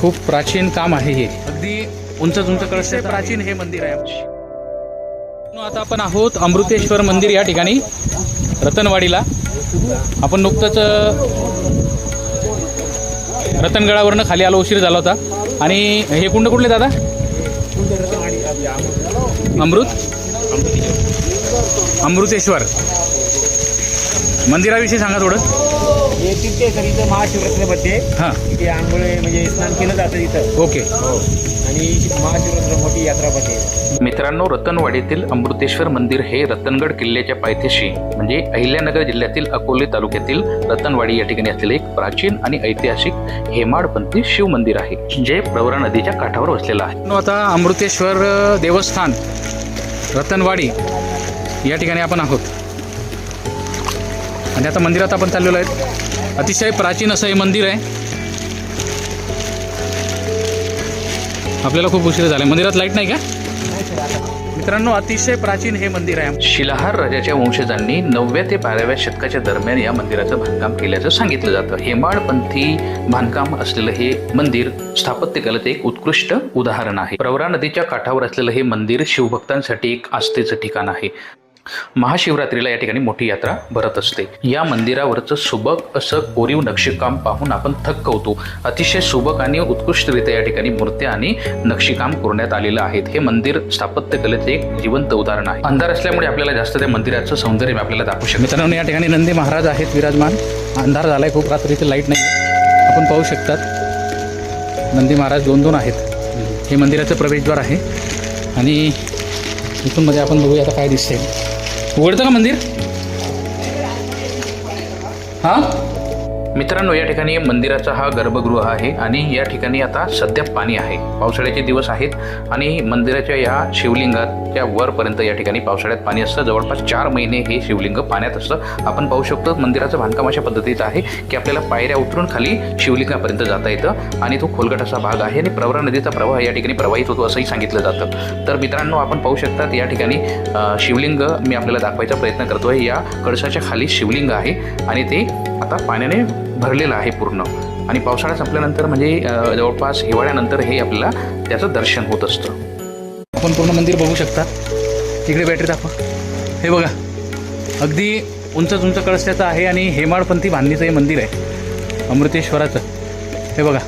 खूप प्राचीन काम आहे हे. अगदी उंच उंच कळस प्राचीन हे मंदिर आहे आता आपण आहोत अमृतेश्वर मंदिर या ठिकाणी रतनवाडीला. आपण नुकतंच रतनगडावरनं खाली आलो उशीर झाला होता. आणि हे कुंड कुठले दादा? अमृत? अमृतेश्वर. मंदिराविषयी सांगा थोडं. हे तीर्थेश्वर इथं महाशिवरात्रीमध्ये हां. इथे आंघोळे म्हणजे स्नान केलं जातं इथं. ओके. हो. आणि महाशिवरात्र मोठी यात्रा भरते मित्रांनो रतनवाडीतील अमृतेश्वर मंदिर हे रतनगड किल्ल्याच्या पायथ्याशी म्हणजे अहिल्यानगर जिल्ह्यातील अकोले तालुक्यातील रतनवाडी या ठिकाणी असलेले एक प्राचीन आणि ऐतिहासिक हेमाडपंथी शिव मंदिर आहे जे प्रवरा नदीच्या काठावर वसलेलं आहे. आता अमृतेश्वर देवस्थान रतनवाडी या ठिकाणी आपण आहोत. आणि आता मंदिरात आपण चाललेलो आहेत. अतिशय प्राचीन असं हे मंदिर आहे. आपल्याला खूप उशीर झाला मंदिरात लाइट नाही का? मित्रांनो अतिशय प्राचीन हे मंदिर आहे. शिलाहार राजाच्या वंशजांनी नवव्या ते बाराव्या शतकाच्या दरम्यान या मंदिराचं बांधकाम केल्याचं सांगितलं जातं. हेमाडपंथी बांधकाम असलेलं हे मंदिर स्थापत्यकलेचं एक उत्कृष्ट उदाहरण आहे. प्रवरा नदीच्या काठावर असलेलं हे मंदिर शिवभक्तांसाठी एक आस्थेचं ठिकाण आहे. महाशिवरात्रीला या ठिकाणी मोठी यात्रा भरत असते. या मंदिरावरचं सुबक असं कोरीव नक्षीकाम पाहून आपण थक्क होतो. अतिशय सुबक आणि उत्कृष्टरित्या या ठिकाणी मूर्त्या आणि नक्षीकाम करण्यात आलेलं आहेत. हे मंदिर स्थापत्यकलेचे एक जिवंत उदाहरण आहे. अंधार असल्यामुळे आपल्याला जास्त त्या मंदिराचं सौंदर्य आपल्याला दाखवू शकतो मित्रांनो या ठिकाणी नंदी महाराज आहेत विराजमान. अंधार झालाय खूप रात्रीची लाइट नाही आपण पाहू शकतात नंदी महाराज दोन दोन आहेत. हे मंदिराचं प्रवेशद्वार आहे. आणि इथूनमध्ये आपण बघूया आता काय दिसते उघडतं का मंदिर? हां? मित्रांनो या ठिकाणी मंदिराचा हा गर्भगृह आहे आणि या ठिकाणी आता सध्या पाणी आहे. पावसाळ्याचे दिवस आहेत आणि मंदिराच्या या शिवलिंगाच्या वरपर्यंत या ठिकाणी पावसाळ्यात पाणी असतं. जवळपास चार महिने हे शिवलिंग पाण्यात असतं. आपण पाहू शकतो मंदिराचं बांधकाम अशा पद्धतीचं आहे की आपल्याला पायऱ्या उतरून खाली शिवलिंगापर्यंत जाता येतं आणि तो खोलगट असा भाग आहे आणि प्रवरा नदीचा प्रवाह या ठिकाणी प्रवाहित होतो असंही सांगितलं जातं. तर मित्रांनो आपण पाहू शकतात या ठिकाणी शिवलिंग मी आपल्याला दाखवायचा प्रयत्न करतो आहे या कळसाच्या खाली शिवलिंग आहे आणि ते आता पाण्याने भरलेलं आहे पूर्ण. आणि पावसाळा संपल्यानंतर म्हणजे जवळपास हिवाळ्यानंतर हे आपल्याला त्याचं दर्शन होत असतं. आपण पूर्ण मंदिर बघू शकता. तिकडे बॅटरी दाखवा. हे बघा. अगदी उंच उंच कळसाचं आहे आणि हेमाडपंथी बांधणीचं हे मंदिर आहे. अमृतेश्वराचं. हे बघा.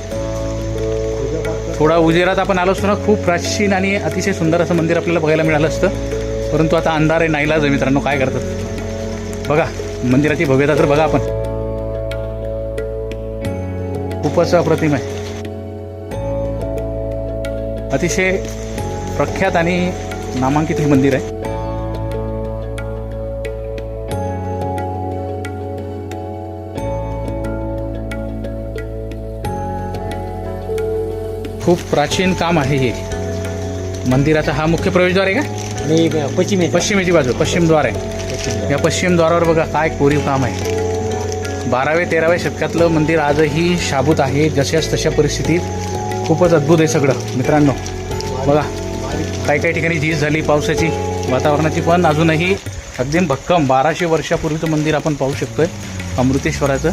थोडा उजेरात आपण आलो असतो ना खूप प्राचीन आणि अतिशय सुंदर असं मंदिर आपल्याला बघायला मिळालं असतं. परंतु आता अंधार आहे नाईलाज आहे मित्रांनो काय करतात? बघा मंदिराची भव्यता तर बघा आपण. खूपच अप्रतिम आहे. अतिशय प्रख्यात आणि नामांकित हे मंदिर आहे. खूप प्राचीन काम आहे हे. मंदिराचा हा मुख्य प्रवेशद्वार आहे का? पश्चिमे पश्चिमेची. बाजू पश्चिम द्वार आहे. या पश्चिम द्वारावर बघा काय कोरीव काम आहे. बाराव्या तेराव्या शतकातलं मंदिर आजही शाबूत आहे. जशाच तशा परिस्थितीत खूपच अद्भुत आहे सगळं. मित्रांनो बघा काही काही ठिकाणी झीज झाली पावसाची वातावरणाची पण अजूनही अगदी भक्कम. बाराशे वर्षापूर्वीचं मंदिर आपण पाहू शकतोय अमृतेश्वराचं.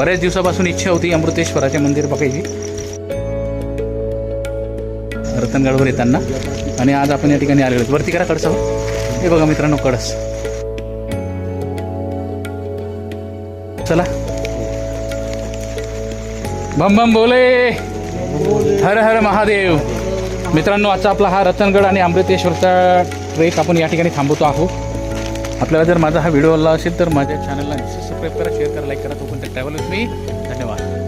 बऱ्याच दिवसापासून इच्छा होती अमृतेश्वराचे मंदिर बघायची. रतनगडवर येताना. आणि आज आपण या ठिकाणी आलेलो आहोत. वरती करा कडसावर हो. हे. बघा मित्रांनो कडस चला. भम भम बोले. हर हर महादेव. मित्रांनो आजचा आपला हा रतनगड आणि अमृतेश्वरचा ट्रेक आपण या ठिकाणी थांबवतो आहोत. आपल्याला जर माझा हा व्हिडिओ आवडला असेल तर माझ्या चॅनलला सबस्क्राईब करा शेअर करा लाईक करा. तो पण ट्रॅव्हल मी धन्यवाद.